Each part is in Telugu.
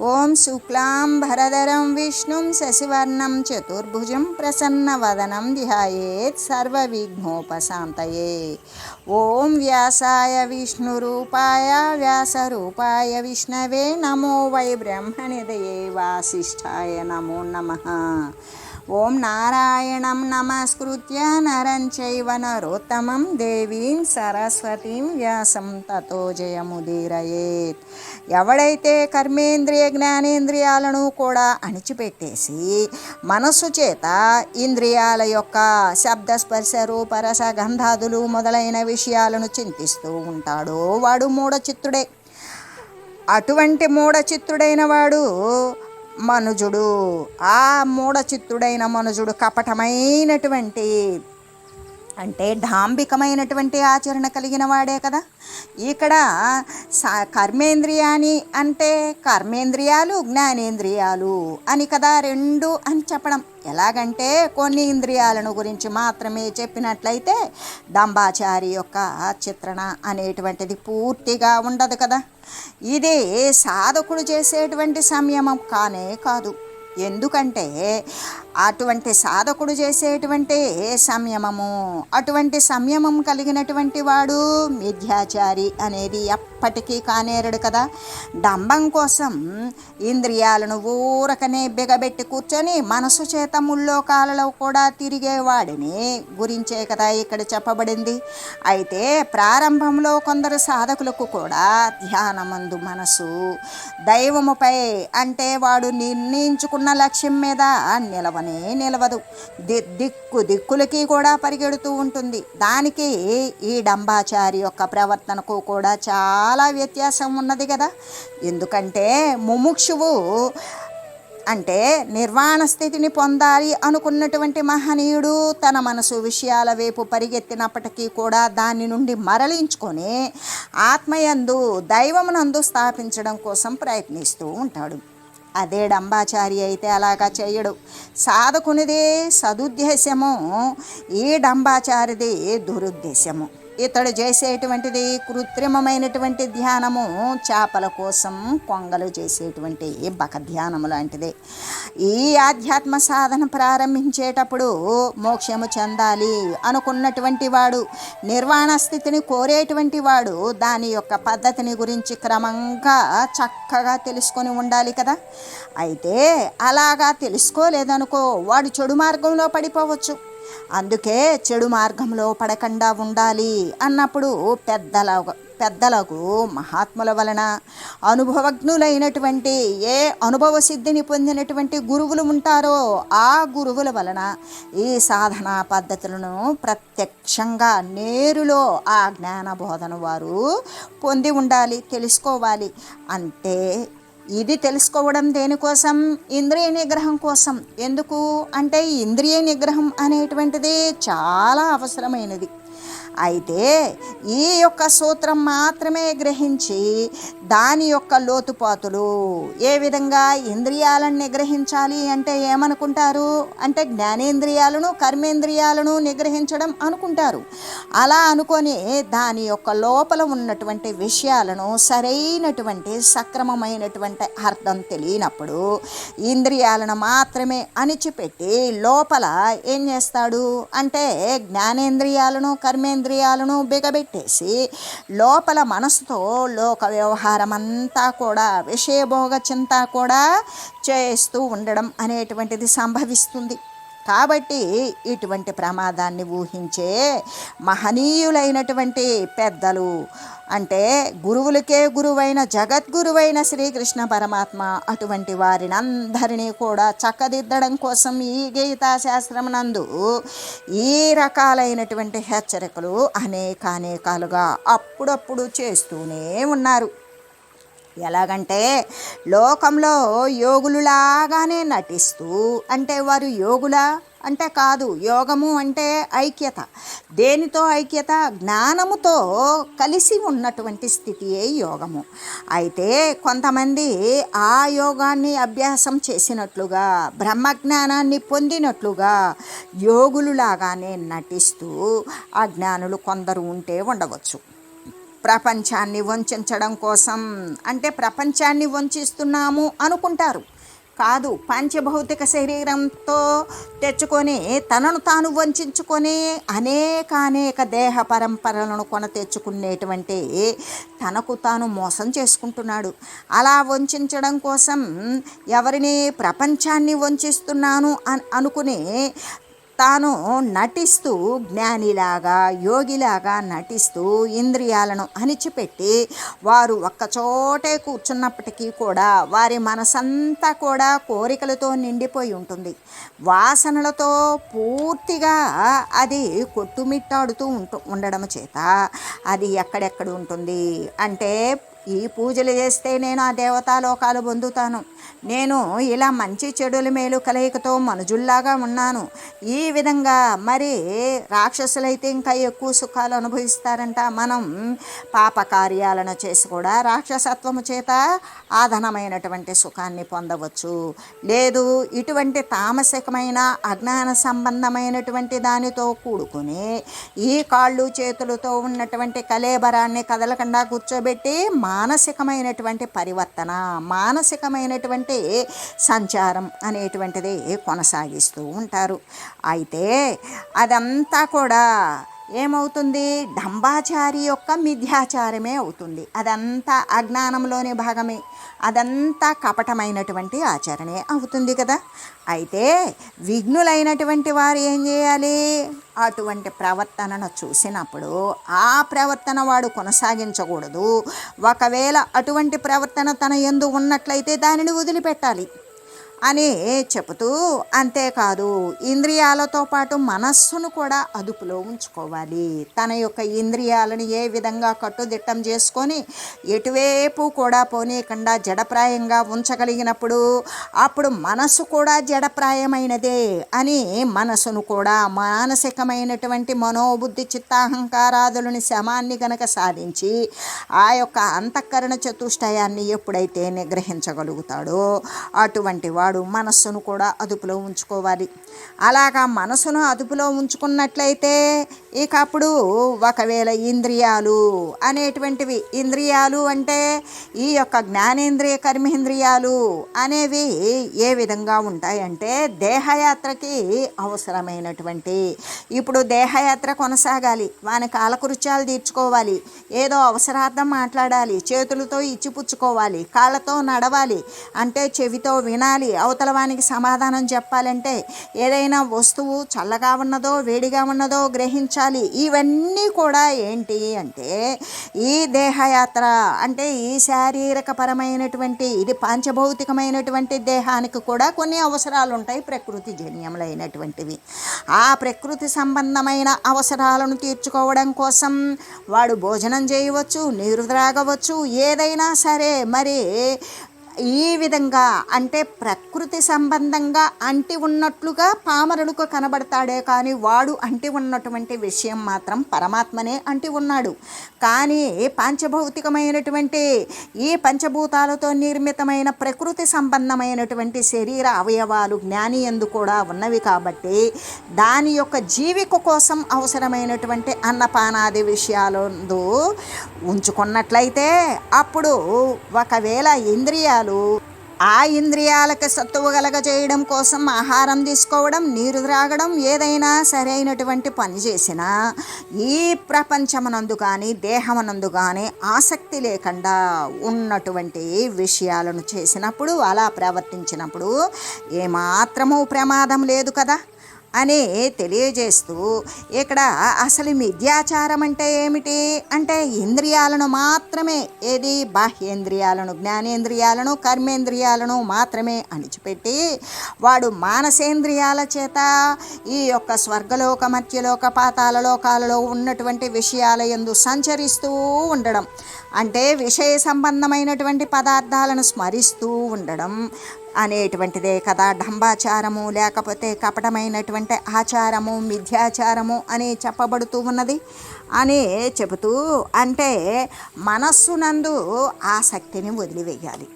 ఓం శుక్లాం భరధరం విష్ణుం శశివర్ణం చతుర్భుజం ప్రసన్నవదనం ధ్యాయేత్ సర్వవిఘ్నోపశాంతయే. ఓం వ్యాసాయ విష్ణురూపాయ వ్యాసరూపాయ విష్ణవే నమో వై బ్రహ్మనిదయే వాసిష్ఠాయ నమో నమః. ఓం నారాయణం నమస్కృత్య నరం చైవ నరోత్తమం దేవీం సరస్వతీం వ్యాసం తతో జయముదీరయేత్. ఎవడైతే కర్మేంద్రియ జ్ఞానేంద్రియాలను కూడా అణిచిపెట్టేసి మనస్సు చేత ఇంద్రియాల యొక్క శబ్దస్పర్శ రూపరస గంధాదులు మొదలైన విషయాలను చింతిస్తూ ఉంటాడో వాడు మూఢచిత్తుడే. అటువంటి మూఢచిత్తుడైన వాడు మనుజుడు. ఆ మూఢచిత్తుడైన మనుజుడు కపటమైనటువంటి అంటే డాంబికమైనటువంటి ఆచరణ కలిగిన వాడే కదా. ఇక్కడ సా కర్మేంద్రియాని అంటే కర్మేంద్రియాలు జ్ఞానేంద్రియాలు అని కదా రెండు అని చెప్పడం. ఎలాగంటే కొన్ని ఇంద్రియాలను గురించి మాత్రమే చెప్పినట్లయితే దంబాచారి యొక్క చిత్రణ అనేటువంటిది పూర్తిగా ఉండదు కదా. ఇది సాధకుడు చేసేటువంటి సంయమం కానే కాదు. ఎందుకంటే అటువంటి సాధకుడు చేసేటువంటి సంయమము? అటువంటి సంయమం కలిగినటువంటి వాడు మిథ్యాచారి అనేది ఎప్పటికీ కానేరడు కదా. డంబం కోసం ఇంద్రియాలను ఊరకనే బిగబెట్టి కూర్చొని మనసు చేత ముల్లోకాలలో కూడా తిరిగేవాడిని గురించే కదా ఇక్కడ చెప్పబడింది. అయితే ప్రారంభంలో కొందరు సాధకులకు కూడా ధ్యానమందు మనసు దైవముపై అంటే వాడు నిర్ణయించుకున్న లక్ష్యం మీద నిలవనే నిలవదు. ది దిక్కు దిక్కులకి కూడా పరిగెడుతూ ఉంటుంది. దానికి ఈ డంబాచారి యొక్క ప్రవర్తనకు కూడా చాలా వ్యత్యాసం ఉన్నది కదా. ఎందుకంటే ముముక్షువు అంటే నిర్వాణ స్థితిని పొందాలి అనుకున్నటువంటి మహనీయుడు తన మనసు విషయాల వైపు పరిగెత్తినప్పటికీ కూడా దాని నుండి మరలించుకొని ఆత్మయందు దైవమునందు స్థాపించడం కోసం ప్రయత్నిస్తూ ఉంటాడు. అదే డంబాచారి అయితే అలాగా చేయడు. సాధకునిదే సదుద్దేశము ఈ డంబాచారిది దురుద్దేశము. ఇతడు చేసేటువంటిది కృత్రిమమైనటువంటి ధ్యానము చేపల కోసం కొంగలు చేసేటువంటి బక ధ్యానము లాంటిది. ఈ ఆధ్యాత్మ సాధన ప్రారంభించేటప్పుడు మోక్షము చెందాలి అనుకున్నటువంటి వాడు నిర్వాణ స్థితిని కోరేటువంటి వాడు దాని యొక్క పద్ధతిని గురించి క్రమంగా చక్కగా తెలుసుకొని ఉండాలి కదా. అయితే అలాగా తెలుసుకోలేదనుకో వాడు చెడు మార్గంలో పడిపోవచ్చు. అందుకే చెడు మార్గంలో పడకుండా ఉండాలి అన్నప్పుడు పెద్దల పెద్దలకు మహాత్ముల వలన అనుభవజ్ఞులైనటువంటి ఏ అనుభవ సిద్ధిని పొందినటువంటి గురువులు ఉంటారో ఆ గురువుల వలన ఈ సాధనా పద్ధతులను ప్రత్యక్షంగా నేరులో ఆ జ్ఞాన బోధన వారు పొంది ఉండాలి తెలుసుకోవాలి. అంటే ఇది తెలుసుకోవడం దేనికోసం? ఇంద్రియ నిగ్రహం కోసం. ఎందుకు? అంటే ఇంద్రియ నిగ్రహం అనేటువంటిది చాలా అవసరమైనది. అయితే ఈ యొక్క సూత్రం మాత్రమే గ్రహించి దాని యొక్క లోతుపాతులు ఏ విధంగా ఇంద్రియాలను నిగ్రహించాలి అంటే ఏమనుకుంటారు? అంటే జ్ఞానేంద్రియాలను కర్మేంద్రియాలను నిగ్రహించడం అనుకుంటారు. అలా అనుకొని దాని యొక్క లోపల ఉన్నటువంటి విషయాలను సరైనటువంటి సక్రమమైనటువంటి అర్థం తెలియనప్పుడు ఇంద్రియాలను మాత్రమే అణిచిపెట్టి లోపల ఏం చేస్తాడు? అంటే జ్ఞానేంద్రియాలను కర్మేంద్రియాలను ఇంద్రియాలను బిగబెట్టేసి లోపల మనసుతో లోక వ్యవహారం అంతా కూడా విషయభోగ చింత కూడా చేస్తూ ఉండడం అనేటువంటిది సంభవిస్తుంది. కాబట్టి ఇటువంటి ప్రమాదాన్ని ఊహించే మహనీయులైనటువంటి పెద్దలు అంటే గురువులకే గురువైన జగద్గురువైన శ్రీకృష్ణ పరమాత్మ అటువంటి వారిని అందరినీ కూడా చక్కదిద్దడం కోసం ఈ గీతా శాస్త్రం నందు ఈ రకాలైనటువంటి హెచ్చరికలు అనేకానేకాలుగా అప్పుడప్పుడు చేస్తూనే ఉన్నారు. ఎలాగంటే లోకంలో యోగులులాగానే నటిస్తూ అంటే వారు యోగులా అంటే కాదు యోగము అంటే ఐక్యత. దేనితో ఐక్యత? జ్ఞానముతో కలిసి ఉన్నటువంటి స్థితియే యోగము. అయితే కొంతమంది ఆ యోగాన్ని అభ్యాసం చేసినట్లుగా బ్రహ్మజ్ఞానాన్ని పొందినట్లుగా యోగులులాగానే నటిస్తూ ఆ జ్ఞానులు కొందరు ఉంటే ఉండవచ్చు. ప్రపంచాన్ని వంచడం కోసం. అంటే ప్రపంచాన్ని వంచిస్తున్నాము అనుకుంటారు. కాదు పంచభౌతిక శరీరంతో తెచ్చుకొని తనను తాను వంచుకొని అనేక అనేక దేహ పరంపరలను కొన తెచ్చుకునేటువంటి తనకు తాను మోసం చేసుకుంటున్నాడు. అలా వంచడం కోసం ఎవరిని ప్రపంచాన్ని వంచిస్తున్నాను అని అనుకుని తాను నటిస్తూ జ్ఞానిలాగా యోగిలాగా నటిస్తూ ఇంద్రియాలను అణిచిపెట్టి వారు ఒక్కచోటే కూర్చున్నప్పటికీ కూడా వారి మనసంతా కూడా కోరికలతో నిండిపోయి ఉంటుంది. వాసనలతో పూర్తిగా అది కొట్టుమిట్టాడుతూ ఉంటు ఉండడం చేత అది ఎక్కడెక్కడ ఉంటుంది అంటే ఈ పూజలు చేస్తే నేను ఆ దేవతాలోకాలు పొందుతాను. నేను ఇలా మంచి చెడుల మేలు కలయికతో మనుజుల్లాగా ఉన్నాను. ఈ విధంగా మరి రాక్షసులైతే ఇంకా ఎక్కువ సుఖాలు అనుభవిస్తారంట. మనం పాప కార్యాలను చేసి కూడా రాక్షసత్వము చేత ఆధనమైనటువంటి సుఖాన్ని పొందవచ్చు. లేదు ఇటువంటి తామసికమైన అజ్ఞాన సంబంధమైనటువంటి దానితో కూడుకుని ఈ కాళ్ళు చేతులతో ఉన్నటువంటి కలేబరాన్ని కదలకుండా కూర్చోబెట్టి మానసికమైనటువంటి పరివర్తన మానసికమైనటువంటి సంచారం అనేటువంటిది కొనసాగిస్తూ ఉంటారు. అయితే అదంతా కూడా ఏమవుతుంది? డంబాచారి యొక్క మిథ్యాచారమే అవుతుంది. అదంతా అజ్ఞానంలోని భాగమే. అదంతా కపటమైనటువంటి ఆచరణే అవుతుంది కదా. అయితే విఘ్నులైనటువంటి వారు ఏం చేయాలి? అటువంటి ప్రవర్తనను చూసినప్పుడు ఆ ప్రవర్తన వాడు కొనసాగించకూడదు. ఒకవేళ అటువంటి ప్రవర్తన తన ఎందు ఉన్నట్లయితే దానిని వదిలిపెట్టాలి. అని చెబుతూ అంతేకాదు ఇంద్రియాలతో పాటు మనస్సును కూడా అదుపులో ఉంచుకోవాలి. తన యొక్క ఇంద్రియాలను ఏ విధంగా కట్టుదిట్టం చేసుకొని ఎటువైపు కూడా పోనీయకుండా జడప్రాయంగా ఉంచగలిగినప్పుడు అప్పుడు మనసు కూడా జడప్రాయమైనదే అని మనసును కూడా మానసికమైనటువంటి మనోబుద్ధి చిత్తాహంకారాదులని శమాన్ని గనక సాధించి ఆ యొక్క అంతఃకరణ చతుష్టయాన్ని ఎప్పుడైతే నిగ్రహించగలుగుతాడో అటువంటి వాడు మనస్సును కూడా అదుపులో ఉంచుకోవాలి. అలాగా మనసును అదుపులో ఉంచుకున్నట్లయితే ఇక అప్పుడు ఒకవేళ ఇంద్రియాలు అనేటువంటివి ఇంద్రియాలు అంటే ఈ యొక్క జ్ఞానేంద్రియ కర్మేంద్రియాలు అనేవి ఏ విధంగా ఉంటాయంటే దేహయాత్రకి అవసరమైనటువంటి. ఇప్పుడు దేహయాత్ర కొనసాగాలి వాని కాలకృత్యాలు తీర్చుకోవాలి ఏదో అవసరార్థం మాట్లాడాలి చేతులతో ఇచ్చిపుచ్చుకోవాలి కాళ్ళతో నడవాలి అంటే చెవితో వినాలి అవతల వానికి సమాధానం చెప్పాలంటే ఏదైనా వస్తువు చల్లగా ఉన్నదో వేడిగా ఉన్నదో గ్రహించాలి. ఇవన్నీ కూడా ఏంటి అంటే ఈ దేహయాత్ర అంటే ఈ శారీరక పరమైనటువంటి ఇది పాంచభౌతికమైనటువంటి దేహానికి కూడా కొన్ని అవసరాలు ఉంటాయి ప్రకృతి జన్యములైనటువంటివి. ఆ ప్రకృతి సంబంధమైన అవసరాలను తీర్చుకోవడం కోసం వాడు భోజనం చేయవచ్చు నీరు త్రాగవచ్చు ఏదైనా సరే. మరి ఈ విధంగా అంటే ప్రకృతి సంబంధంగా అంటి ఉన్నట్లుగా పామరులకు కనబడతాడే కానీ వాడు అంటి ఉన్నటువంటి విషయం మాత్రం పరమాత్మనే అంటి ఉన్నాడు. కానీ పాంచభౌతికమైనటువంటి ఈ పంచభూతాలతో నిర్మితమైన ప్రకృతి సంబంధమైనటువంటి శరీర అవయవాలు జ్ఞాని ఎందు కూడా ఉన్నవి కాబట్టి దాని యొక్క జీవిక కోసం అవసరమైనటువంటి అన్నపానాది విషయాలందు ఉంచుకున్నట్లయితే అప్పుడు ఒకవేళ ఇంద్రియాలు ఆ ఇంద్రియాలకు సత్తువ కలగ చేయడం కోసం ఆహారం తీసుకోవడం నీరు త్రాగడం ఏదైనా సరైనటువంటి పని చేసినా ఈ ప్రపంచమనందు కానీ దేహమనందు కానీ ఆసక్తి లేకుండా ఉన్నటువంటి విషయాలను చేసినప్పుడు అలా ప్రవర్తించినప్పుడు ఏమాత్రము ప్రమాదం లేదు కదా. అని తెలియజేస్తూ ఇక్కడ అసలు మిథ్యాచారం అంటే ఏమిటి? అంటే ఇంద్రియాలను మాత్రమే ఏది? బాహ్యేంద్రియాలను జ్ఞానేంద్రియాలను కర్మేంద్రియాలను మాత్రమే అణిచిపెట్టి వాడు మానసేంద్రియాల చేత ఈ యొక్క స్వర్గలోక మధ్యలోక పాతాల లోకాలలో ఉన్నటువంటి విషయాల ఎందు సంచరిస్తూ ఉండడం. అంటే విషయ సంబంధమైనటువంటి పదార్థాలను స్మరిస్తూ ఉండడం. అనేటువంటిదే కదా. డంబాచారము లేకపోతే కపటమైనటువంటి ఆచారము మిథ్యాచారము అని చెప్పబడుతూ ఉన్నది. అని చెబుతూ అంటే మనస్సునందు ఆసక్తిని వదిలివేయాలి.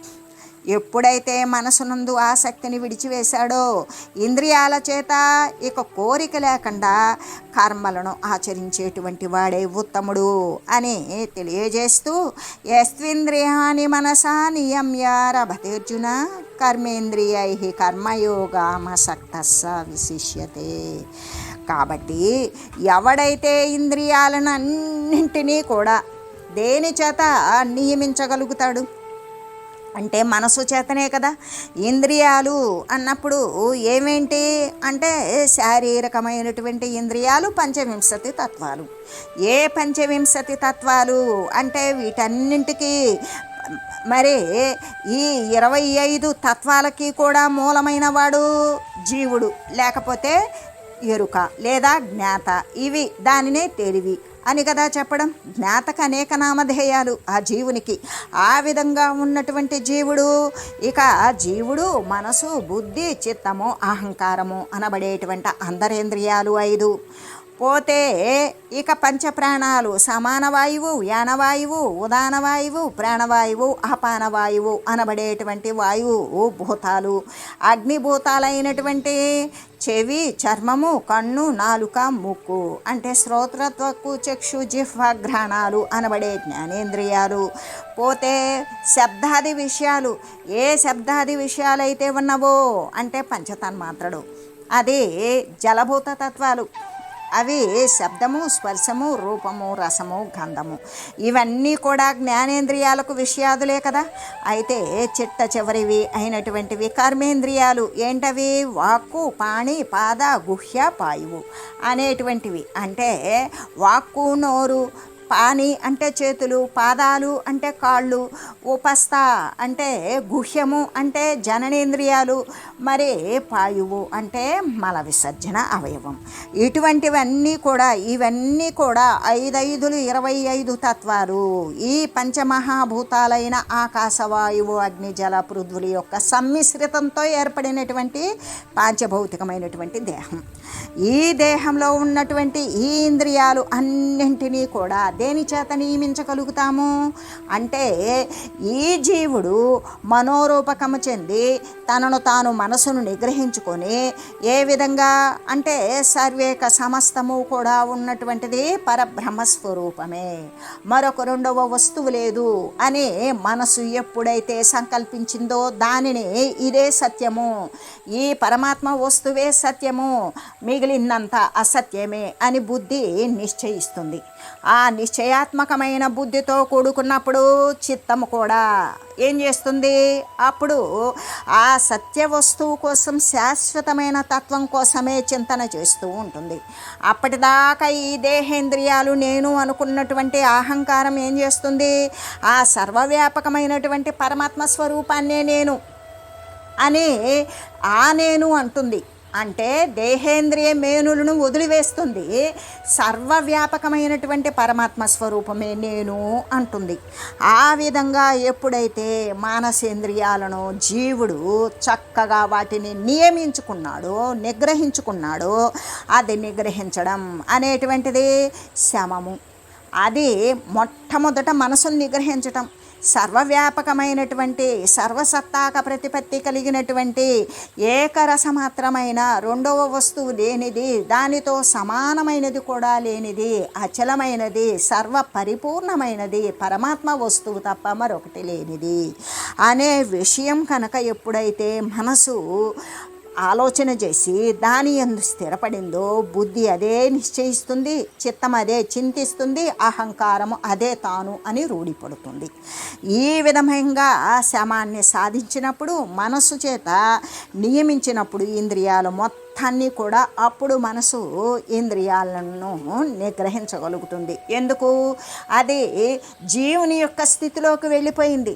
ఎప్పుడైతే మనసునందు ఆసక్తిని విడిచివేశాడో ఇంద్రియాల చేత ఇక కోరిక లేకుండా కర్మలను ఆచరించేటువంటి వాడే ఉత్తముడు అని తెలియజేస్తూ యస్వింద్రియాని మనసా నియమ్య రభతేర్జున కర్మేంద్రియై కర్మయోగామసక్త విశిష్యతే. కాబట్టి ఎవడైతే ఇంద్రియాలను అన్నింటినీ కూడా దేని చేత నియమించగలుగుతాడు? అంటే మనసు చేతనే కదా. ఇంద్రియాలు అన్నప్పుడు ఏమేంటి? అంటే శారీరకమైనటువంటి ఇంద్రియాలు పంచవింశతి తత్వాలు. ఏ పంచవింశతి తత్వాలు? అంటే వీటన్నింటికి మరి ఈ ఇరవై ఐదు తత్వాలకి కూడా మూలమైన వాడు జీవుడు లేకపోతే ఎరుక లేదా జ్ఞాత. ఇవి దానినే తెలివి. అని కదా చెప్పడం? జ్ఞాతక అనేక నామధేయాలు ఆ జీవునికి. ఆ విధంగా ఉన్నటువంటి జీవుడు ఇక జీవుడు మనసు బుద్ధి చిత్తము అహంకారము అనబడేటువంటి అంతరేంద్రియాలు ఐదు. పోతే ఇక పంచప్రాణాలు సమాన వాయువు యానవాయువు ఉదాన వాయువు ప్రాణవాయువు అపానవాయువు అనబడేటువంటి వాయువు భూతాలు. అగ్నిభూతాలైనటువంటి చెవి చర్మము కన్ను నాలుక ముక్కు అంటే శ్రోత్రత్వకు చక్షు జిహ్వఘ్రాణాలు అనబడే జ్ఞానేంద్రియాలు. పోతే శబ్దాది విషయాలు ఏ శబ్దాది విషయాలైతే ఉన్నవో అంటే పంచతన్మాత్రలు. అది జలభూత తత్వాలు అవి శబ్దము స్పర్శము రూపము రసము గంధము. ఇవన్నీ కూడా జ్ఞానేంద్రియాలకు విషయాదులే కదా. అయితే చిట్ట చివరివి అయినటువంటివి కర్మేంద్రియాలు ఏంటవి? వాక్కు పాణి పాద గుహ్య పాయువు అనేటువంటివి. అంటే వాక్కు నోరు పాని అంటే చేతులు పాదాలు అంటే కాళ్ళు ఉపస్థ అంటే గుహ్యము అంటే జననేంద్రియాలు మరి పాయువు అంటే మల విసర్జన అవయవం. ఇటువంటివన్నీ కూడా ఇవన్నీ కూడా ఐదైదులు ఇరవై ఐదు తత్వాలు. ఈ పంచమహాభూతాలైన ఆకాశవాయువు అగ్ని జల పృథ్వుల యొక్క సమ్మిశ్రితంతో ఏర్పడినటువంటి పాంచభౌతికమైనటువంటి దేహం. ఈ దేహంలో ఉన్నటువంటి ఈ ఇంద్రియాలు అన్నింటినీ కూడా దేని చేత నియమించగలుగుతాము? అంటే ఈ జీవుడు మనోరూపకము చెంది తనను తాను మనసును నిగ్రహించుకొని ఏ విధంగా అంటే సర్వేక సమస్తము కూడా ఉన్నటువంటిది పరబ్రహ్మస్వరూపమే. మరొక రెండవ వస్తువు లేదు అని మనసు ఎప్పుడైతే సంకల్పించిందో దానిని ఇదే సత్యము. ఈ పరమాత్మ వస్తువే సత్యము మిగిలినంత అసత్యమే అని బుద్ధి నిశ్చయిస్తుంది. ఆ నిశ్చయాత్మకమైన బుద్ధితో కూడుకున్నప్పుడు చిత్తము కూడా ఏం చేస్తుంది? అప్పుడు ఆ సత్య వస్తువు కోసం శాశ్వతమైన తత్వం కోసమే చింతన చేస్తూ ఉంటుంది. అప్పటిదాకా ఈ దేహేంద్రియాలు నేను అనుకున్నటువంటి అహంకారం ఏం చేస్తుంది? ఆ సర్వవ్యాపకమైనటువంటి పరమాత్మ స్వరూపాన్నే నేను అని ఆ నేను అంటుంది. అంటే దేహేంద్రియ మేనులను వదిలివేస్తుంది. సర్వవ్యాపకమైనటువంటి పరమాత్మ స్వరూపమే నేను అంటుంది. ఆ విధంగా ఎప్పుడైతే మానసేంద్రియాలను జీవుడు చక్కగా వాటిని నియమించుకున్నాడో నిగ్రహించుకున్నాడో అది నిగ్రహించడం అనేటువంటిది శమము. అది మొట్టమొదట మనసును నిగ్రహించటం. సర్వవ్యాపకమైనటువంటి సర్వసత్తాక ప్రతిపత్తి కలిగినటువంటి ఏకరసమాత్రమైన రెండవ వస్తువు లేనిది దానితో సమానమైనది కూడా లేనిది అచలమైనది సర్వ పరిపూర్ణమైనది పరమాత్మ వస్తువు తప్ప మరొకటి లేనిది. అనే విషయం కనుక ఎప్పుడైతే మనసు ఆలోచన చేసి దాని ఎందు స్థిరపడిందో బుద్ధి అదే నిశ్చయిస్తుంది చిత్తం అదే చింతిస్తుంది అహంకారము అదే తాను అని రూఢిపడుతుంది. ఈ విధంగా శమాన్ని సాధించినప్పుడు మనస్సు చేత నియమించినప్పుడు ఇంద్రియాలు మొత్తం అర్థాన్ని కూడా అప్పుడు మనసు ఇంద్రియాలను నిగ్రహించగలుగుతుంది. ఎందుకు? అది జీవుని యొక్క స్థితిలోకి వెళ్ళిపోయింది.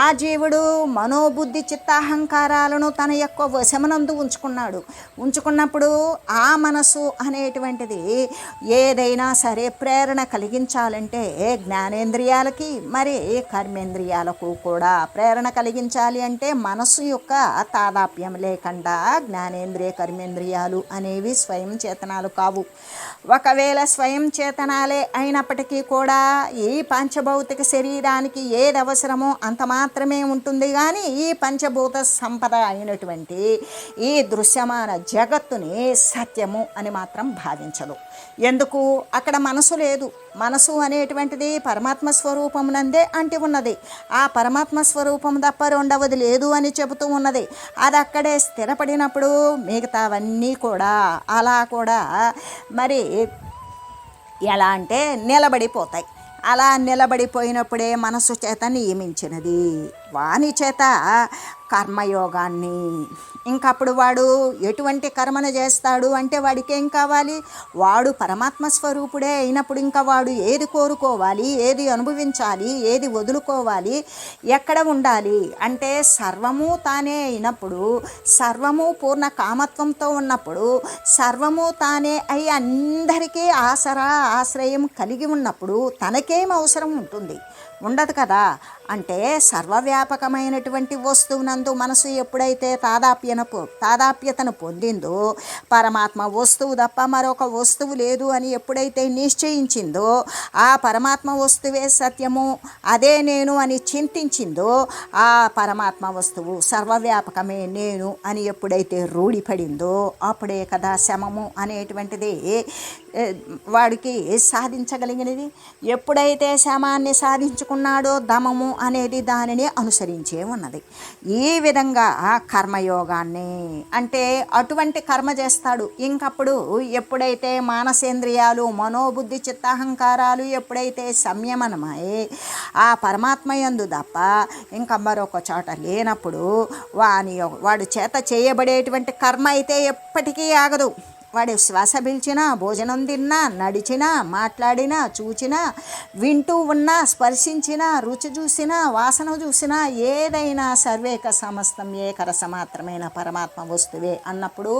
ఆ జీవుడు మనోబుద్ధి చిత్తాహంకారాలను తన యొక్క వశమనందు ఉంచుకున్నాడు. ఉంచుకున్నప్పుడు ఆ మనసు అనేటువంటిది ఏదైనా సరే ప్రేరణ కలిగించాలంటే జ్ఞానేంద్రియాలకి మరి కర్మేంద్రియాలకు కూడా ప్రేరణ కలిగించాలి అంటే మనసు యొక్క తాదాప్యం లేకుండా జ్ఞానేంద్రియ ఇంద్రియాలు అనేవి స్వయం చేతనాలు కావు. ఒకవేళ స్వయం చేతనాలే అయినప్పటికీ కూడా ఈ పంచభౌతిక శరీరానికి ఏది అవసరమో అంత మాత్రమే ఉంటుంది. కానీ ఈ పంచభూత సంపద అయినటువంటి ఈ దృశ్యమాన జగత్తుని సత్యము అని మాత్రం భావించదు. ఎందుకు? అక్కడ మనసు లేదు. మనసు అనేటువంటిది పరమాత్మ స్వరూపమునందే అంటి ఉన్నది. ఆ పరమాత్మ స్వరూపం తప్ప రెండవది లేదు అని చెబుతూ ఉన్నది. అది అక్కడే స్థిరపడినప్పుడు మిగతావన్నీ కూడా అలా కూడా మరి ఎలా అంటే నిలబడిపోతాయి. అలా నిలబడిపోయినప్పుడే మనసు చేత నియమించినది. వాని చేత కర్మయోగాన్ని. ఇంకప్పుడు వాడు ఎటువంటి కర్మను చేస్తాడు అంటే వాడికి ఏం కావాలి? వాడు పరమాత్మ స్వరూపుడే అయినప్పుడు ఇంకా వాడు ఏది కోరుకోవాలి? ఏది అనుభవించాలి? ఏది వదులుకోవాలి? ఎక్కడ ఉండాలి? అంటే సర్వము తానే అయినప్పుడు సర్వము పూర్ణ కామత్వంతో ఉన్నప్పుడు సర్వము తానే అయి అందరికీ ఆసరా ఆశ్రయం కలిగి ఉన్నప్పుడు తనకేం అవసరం ఉంటుంది? ఉండదు కదా? అంటే సర్వవ్యాపకమైనటువంటి వస్తువునందు మనసు ఎప్పుడైతే తాదాప్యన తాదాప్యతను పొందిందో పరమాత్మ వస్తువు తప్ప మరొక వస్తువు లేదు అని ఎప్పుడైతే నిశ్చయించిందో ఆ పరమాత్మ వస్తువే సత్యము అదే నేను అని చింతించిందో ఆ పరమాత్మ వస్తువు సర్వవ్యాపకమే నేను అని ఎప్పుడైతే రూఢిపడిందో అప్పుడే కదా శమము అనేటువంటిది వాడికి సాధించగలిగినది. ఎప్పుడైతే శమాన్ని సాధించుకున్నాడో దమము అనేది దానిని అనుసరించే ఉన్నది. ఈ విధంగా కర్మయోగాన్ని అంటే అటువంటి కర్మ చేస్తాడు. ఇంకప్పుడు ఎప్పుడైతే మానసేంద్రియాలు మనోబుద్ధి చిత్తాహంకారాలు ఎప్పుడైతే సంయమనమై ఆ పరమాత్మ యందు తప్ప ఇంకా మరొక చోట లేనప్పుడు వాని వాడు చేత చేయబడేటువంటి కర్మ అయితే ఎప్పటికీ ఆగదు. వాడు శ్వాస పీల్చినా భోజనం తిన్నా నడిచినా మాట్లాడినా చూచినా వింటూ ఉన్నా స్పర్శించినా రుచి చూసినా వాసన చూసినా ఏదైనా సర్వేక సమస్తం ఏకరస మాత్రమైన పరమాత్మ వస్తువే అన్నప్పుడు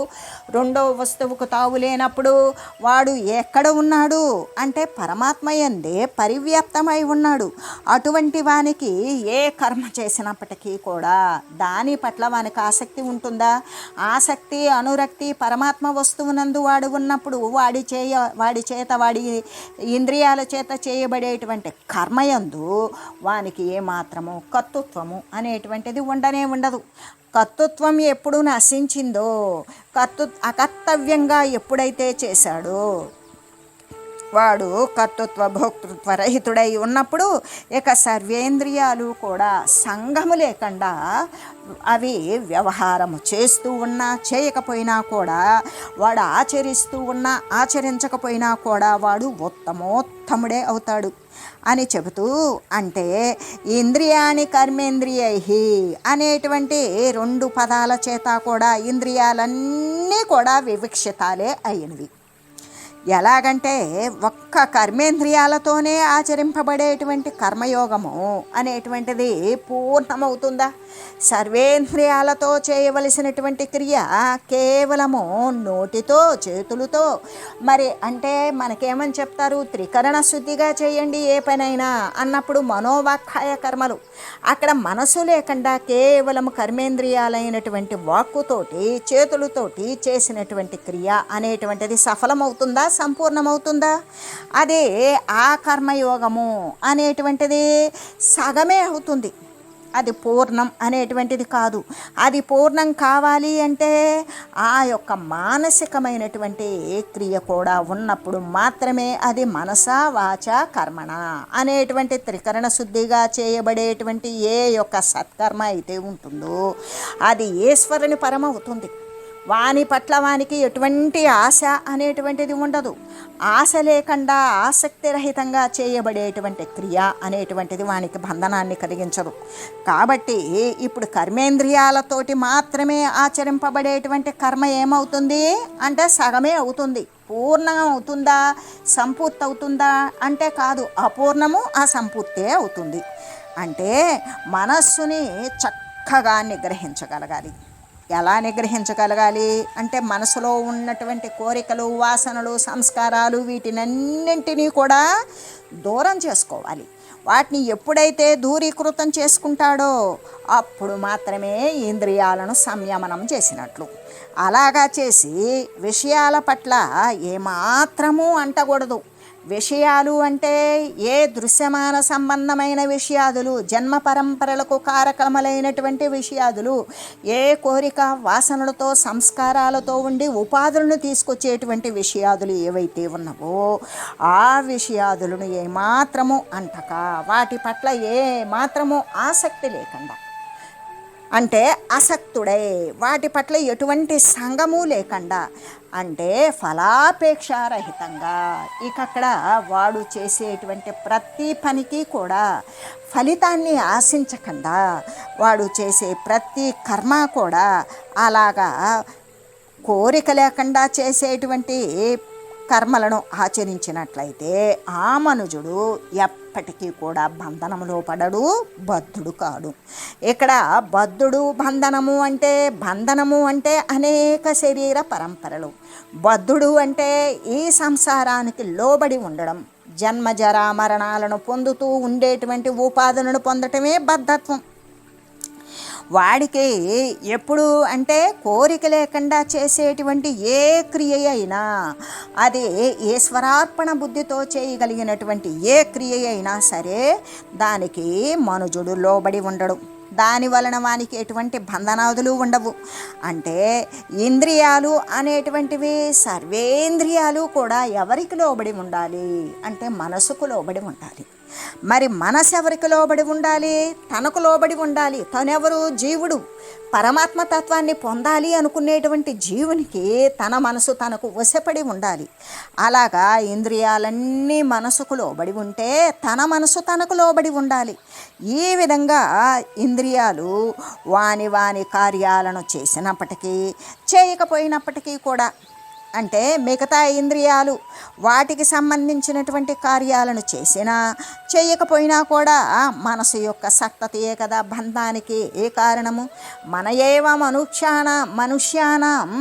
రెండవ వస్తువుకు తావు లేనప్పుడు వాడు ఎక్కడ ఉన్నాడు అంటే పరమాత్మ ఎందే పరివ్యాప్తమై ఉన్నాడు. అటువంటి వానికి ఏ కర్మ చేసినప్పటికీ కూడా దాని పట్ల వానికి ఆసక్తి ఉంటుందా? ఆసక్తి అనురక్తి పరమాత్మ నందు వాడు ఉన్నప్పుడు వాడి చేయ వాడి చేత వాడి ఇంద్రియాల చేత చేయబడేటువంటి కర్మయందు వానికి ఏమాత్రము కర్తృత్వము అనేటువంటిది ఉండనే ఉండదు. కర్తృత్వం ఎప్పుడు నశించిందో కర్తృ అకర్తవ్యంగా ఎప్పుడైతే చేశాడో వాడు కర్తృత్వ భోక్తృత్వ రహితుడై ఉన్నప్పుడు ఇక సర్వేంద్రియాలు కూడా సంఘము లేకుండా అవి వ్యవహారము చేస్తూ ఉన్నా చేయకపోయినా కూడా వాడు ఆచరిస్తూ ఉన్నా ఆచరించకపోయినా కూడా వాడు ఉత్తమోత్తముడే అవుతాడు అని చెబుతూ అంటే ఇంద్రియాని కర్మేంద్రియై అనేటువంటి రెండు పదాల చేత కూడా ఇంద్రియాలన్నీ కూడా వివక్షితాలే అయినవి. ఎలాగంటే ఒక్క కర్మేంద్రియాలతోనే ఆచరింపబడేటువంటి కర్మయోగము అనేటువంటిది పూర్ణమవుతుందా? సర్వేంద్రియాలతో చేయవలసినటువంటి క్రియ కేవలము నోటితో చేతులతో. మరి అంటే మనకేమని చెప్తారు? త్రికరణ శుద్ధిగా చేయండి ఏ పనైనా అన్నప్పుడు మనోవాక్కాయ కర్మలు. అక్కడ మనసు లేకుండా కేవలం కర్మేంద్రియాలైనటువంటి వాక్కుతోటి చేతులతోటి చేసినటువంటి క్రియ అనేటువంటిది సఫలమవుతుందా? సంపూర్ణమవుతుందా? అదే ఆ కర్మయోగము అనేటువంటిది సగమే అవుతుంది. అది పూర్ణం అనేటువంటిది కాదు. అది పూర్ణం కావాలి అంటే ఆ యొక్క మానసికమైనటువంటి క్రియ కూడా ఉన్నప్పుడు మాత్రమే అది మనస వాచ కర్మణ అనేటువంటి త్రికరణ శుద్ధిగా చేయబడేటువంటి ఏ యొక్క సత్కర్మ అయితే ఉంటుందో అది ఈశ్వరుని పరమవుతుంది. వాని పట్ల వానికి ఎటువంటి ఆశ అనేటువంటిది ఉండదు. ఆశ లేకుండా ఆసక్తి రహితంగా చేయబడేటువంటి క్రియ అనేటువంటిది వానికి బంధనాన్ని కలిగించదు. కాబట్టి ఇప్పుడు కర్మేంద్రియాలతోటి మాత్రమే ఆచరింపబడేటువంటి కర్మ ఏమవుతుంది? అంటే సగమే అవుతుంది. పూర్ణం అవుతుందా? సంపూర్తి అవుతుందా అంటే కాదు అపూర్ణము అసంపూర్తే అవుతుంది. అంటే మనస్సుని చక్కగా నిగ్రహించగలగాలి. ఎలా నిగ్రహించగలగాలి? అంటే మనసులో ఉన్నటువంటి కోరికలు వాసనలు సంస్కారాలు వీటినన్నింటినీ కూడా దూరం చేసుకోవాలి. వాటిని ఎప్పుడైతే దూరీకృతం చేసుకుంటాడో అప్పుడు మాత్రమే ఇంద్రియాలను సంయమనం చేసినట్లు. అలాగా చేసి విషయాల పట్ల ఏమాత్రము అంటకూడదు. విషయాలు అంటే ఏ దృశ్యమాన సంబంధమైన విషయాదులు జన్మ పరంపరలకు కారకములైనటువంటి విషయాదులు ఏ కోరిక వాసనలతో సంస్కారాలతో ఉండి ఉపాధులను తీసుకొచ్చేటువంటి విషయాదులు ఏవైతే ఉన్నావో ఆ విషయాదులను ఏమాత్రము అంటక. వాటి పట్ల ఏ మాత్రము ఆసక్తి లేకుండా అంటే అసక్తుడై. వాటి పట్ల ఎటువంటి సంగము లేకుండా. అంటే ఫలాపేక్షారహితంగా. ఇక అక్కడ వాడు చేసేటువంటి ప్రతి పనికి కూడా ఫలితాన్ని ఆశించకుండా. వాడు చేసే ప్రతి కర్మ కూడా అలాగా కోరిక లేకుండా చేసేటువంటి కర్మలను ఆచరించినట్లయితే ఆ మనుజుడు ఎప్పటికీ కూడా బంధనములో పడడు బద్ధుడు కాడు. ఇక్కడ బద్ధుడు బంధనము అంటే బంధనము అంటే అనేక శరీర పరంపరలు. బద్ధుడు అంటే ఈ సంసారానికి లోబడి ఉండడం జన్మజరా మరణాలను పొందుతూ ఉండేటువంటి ఉపాధులను పొందటమే బద్ధత్వం. వాడికి ఎప్పుడు అంటే కోరిక లేకుండా చేసేటువంటి ఏ క్రియ అయినా అది ఈశ్వరార్పణ బుద్ధితో చేయగలిగినటువంటి ఏ క్రియ అయినా సరే దానికి మనుజుడు లోబడి ఉండడు. దాని వలన వానికి ఎటువంటి బంధనాదులు ఉండవు. అంటే ఇంద్రియాలు అనేటువంటివి సర్వేంద్రియాలు కూడా ఎవరికి లోబడి ఉండాలి? అంటే మనసుకు లోబడి ఉండాలి. మరి మనసు ఎవరికి లోబడి ఉండాలి? తనకు లోబడి ఉండాలి. తనెవరు? జీవుడు. పరమాత్మ తత్వాన్ని పొందాలి అనుకునేటువంటి జీవునికి తన మనసు తనకు వశపడి ఉండాలి. అలాగా ఇంద్రియాలన్నీ మనసుకు లోబడి ఉంటే తన మనసు తనకు లోబడి ఉండాలి. ఈ విధంగా ఇంద్రియాలు వాని వాని కార్యాలను చేసినప్పటికీ చేయకపోయినప్పటికీ కూడా అంటే మిగతా ఇంద్రియాలు వాటికి సంబంధించినటువంటి కార్యాలను చేసినా చేయకపోయినా కూడా మనసు యొక్క సక్తతయే కదా బంధానికి ఏ కారణము? మన ఏవ మనుష్యాన మనుష్యానం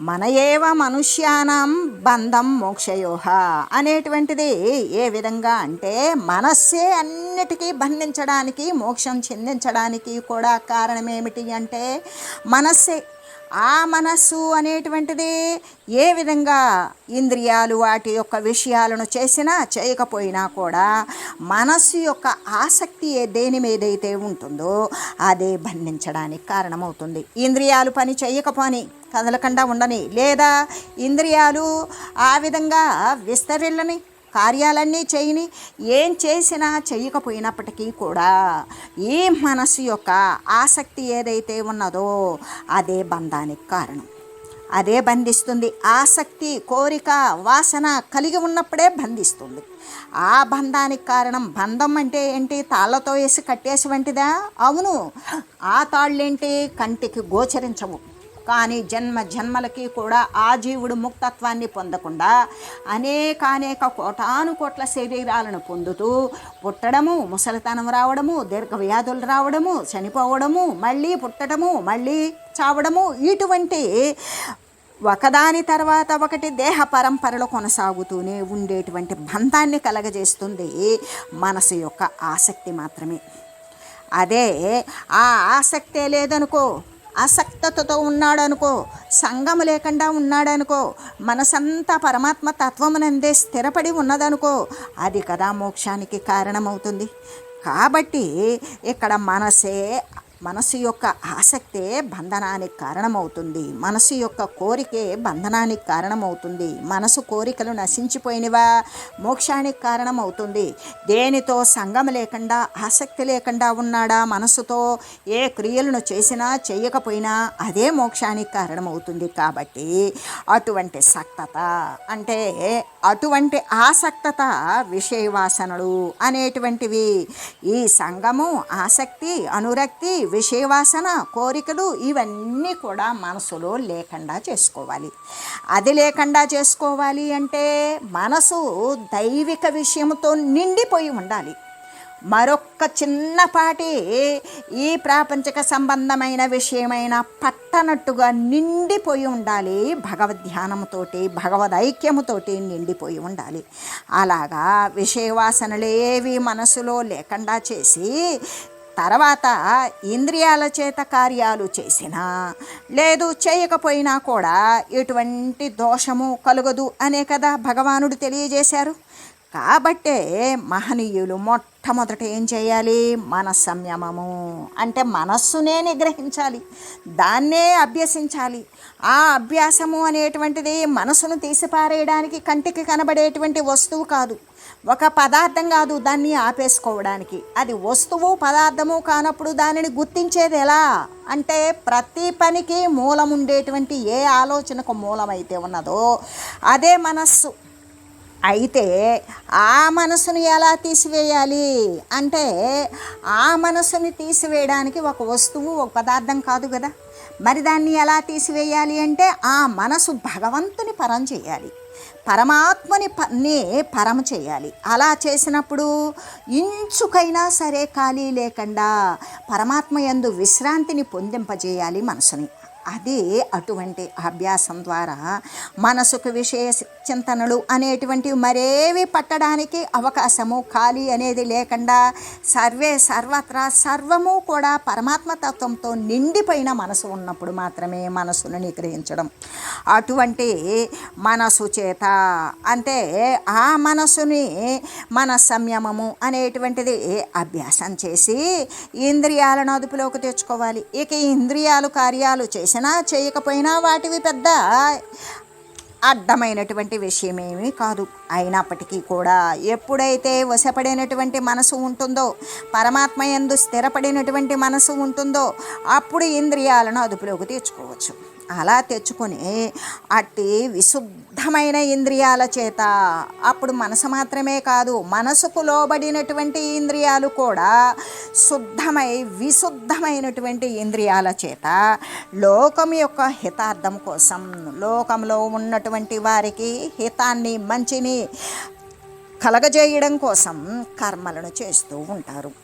మన ఏవ మనుష్యానం బంధం మోక్షయోహ అనేటువంటిది ఏ విధంగా అంటే మనస్సే అన్నిటికీ బంధించడానికి మోక్షం చెందించడానికి కూడా కారణం ఏమిటి అంటే మనస్సే ఆ మనస్సు అనేటువంటిది ఏ విధంగా ఇంద్రియాలు వాటి యొక్క విషయాలను చేసినా చేయకపోయినా కూడా మనస్సు యొక్క ఆసక్తి దేని మీదైతే ఉంటుందో అదే బంధించడానికి కారణమవుతుంది. ఇంద్రియాలు పని చేయకపోని కదలకుండా ఉండని లేదా ఇంద్రియాలు ఆ విధంగా విస్తరిల్లని కార్యాలన్నీ చేయని ఏం చేసినా చేయకపోయినప్పటికీ కూడా ఈ మనసు యొక్క ఆసక్తి ఏదైతే ఉన్నదో అదే బంధానికి కారణం. అదే బంధిస్తుంది. ఆసక్తి కోరిక వాసన కలిగి ఉన్నప్పుడే బంధిస్తుంది. ఆ బంధానికి కారణం బంధం అంటే ఏంటి? తాళ్ళతో వేసి కట్టేసి వంటిదా? అవును. ఆ తాళ్ళేంటి? కంటికి గోచరించవు. కానీ జన్మ జన్మలకి కూడా ఆ జీవుడు ముక్తత్వాన్ని పొందకుండా అనేకానేక కోటాను కోట్ల శరీరాలను పొందుతూ పుట్టడము ముసలితనం రావడము దీర్ఘ వ్యాధులు రావడము చనిపోవడము మళ్ళీ పుట్టడము మళ్ళీ చావడము ఇటువంటి ఒకదాని తర్వాత ఒకటి దేహ పరంపరలు కొనసాగుతూనే ఉండేటువంటి బంధాన్ని కలగజేస్తుంది మనసు యొక్క ఆసక్తి మాత్రమే. అదే ఆ ఆసక్తే లేదనుకో ఆసక్తతో ఉన్నాడనుకో సంగము లేకుండా ఉన్నాడనుకో మనసంతా పరమాత్మ తత్వమునందే స్థిరపడి ఉన్నదనుకో అది కదా మోక్షానికి కారణమవుతుంది. కాబట్టి ఇక్కడ మనసే మనసు యొక్క ఆసక్తే బంధనానికి కారణమవుతుంది. మనసు యొక్క కోరికే బంధనానికి కారణమవుతుంది. మనసు కోరికలు నశించిపోయినవా? మోక్షానికి కారణమవుతుంది. దేనితో సంగం లేకుండా ఆసక్తి లేకుండా ఉన్నాడా? మనసుతో ఏ క్రియలను చేసినా చేయకపోయినా అదే మోక్షానికి కారణమవుతుంది కాబట్టి అటువంటి సక్తత అంటే అటువంటి ఆసక్తత విషయవాసనలు అనేటువంటివి. ఈ సంగము ఆసక్తి అనురక్తి విషయవాసన కోరికలు ఇవన్నీ కూడా మనసులో లేకుండా చేసుకోవాలి. అది లేకుండా చేసుకోవాలి అంటే మనసు దైవిక విషయంతో నిండిపోయి ఉండాలి. మరొక్క చిన్నపాటి ఈ ప్రాపంచిక సంబంధమైన విషయమైన పట్టనట్టుగా నిండిపోయి ఉండాలి. భగవద్ధ్యానంతోటి భగవద్ ఐక్యముతోటి నిండిపోయి ఉండాలి. అలాగా విషయవాసనలేవి మనసులో లేకుండా చేసి తర్వాత ఇంద్రియాల చేత కార్యాలు చేసినా లేదు చేయకపోయినా కూడా ఎటువంటి దోషము కలుగదు అనే కదా భగవానుడు తెలియజేశారు. కాబట్టే మహనీయులు మొట్టమొదట ఏం చేయాలి? మన సంయమము. అంటే మనస్సునే నిగ్రహించాలి. దాన్నే అభ్యసించాలి. ఆ అభ్యాసము అనేటువంటిది మనసును తీసిపారేయడానికి కంటికి కనబడేటువంటి వస్తువు కాదు. ఒక పదార్థం కాదు దాన్ని ఆపేసుకోవడానికి. అది వస్తువు పదార్థము కానప్పుడు దానిని గుర్తించేది ఎలా? అంటే ప్రతి పనికి మూలం ఉండేటువంటి ఏ ఆలోచనకు మూలమైతే ఉన్నదో అదే మనస్సు. అయితే ఆ మనసును ఎలా తీసివేయాలి? అంటే ఆ మనసుని తీసివేయడానికి ఒక వస్తువు ఒక పదార్థం కాదు కదా. మరి దాన్ని ఎలా తీసివేయాలి అంటే ఆ మనసు భగవంతుని పరం చేయాలి. పరమాత్మని నే పరమ చేయాలి. అలా చేసినప్పుడు ఇంచుకైనా సరే ఖాళీ లేకుండా పరమాత్మ యందు విశ్రాంతిని పొందింపజేయాలి మనసుని. అది అటువంటి అభ్యాసం ద్వారా మనసుకు విషయ చింతనలు అనేటువంటివి మరేవి పట్టడానికి అవకాశము ఖాళీ అనేది లేకుండా సర్వే సర్వత్రా సర్వము కూడా పరమాత్మ తత్వంతో నిండిపోయిన మనసు ఉన్నప్పుడు మాత్రమే మనసును నిగ్రహించడం. అటువంటి మనసు చేత అంటే ఆ మనసుని మన సంయమము అనేటువంటిది అభ్యాసం చేసి ఇంద్రియాలను అదుపులోకి తెచ్చుకోవాలి. ఇక ఇంద్రియాలు కార్యాలు చేసి చేసినా చేయకపోయినా వాటివి పెద్ద అర్థమైనటువంటి విషయమేమీ కాదు. అయినప్పటికీ కూడా ఎప్పుడైతే వశపడినటువంటి మనసు ఉంటుందో పరమాత్మ ఎందు స్థిరపడినటువంటి మనసు ఉంటుందో అప్పుడు ఇంద్రియాలను అదుపులోకి తెచ్చుకోవచ్చు. అలా తెచ్చుకొని అట్టి విశుద్ధమైన ఇంద్రియాల చేత. అప్పుడు మనసు మాత్రమే కాదు మనసుకు లోబడినటువంటి ఇంద్రియాలు కూడా శుద్ధమై విశుద్ధమైనటువంటి ఇంద్రియాల చేత. లోకం యొక్క హితార్థం కోసం లోకంలో ఉన్నటువంటి వారికి హితాన్ని మంచిని కలగజేయడం కోసం కర్మలను చేస్తూ ఉంటారు.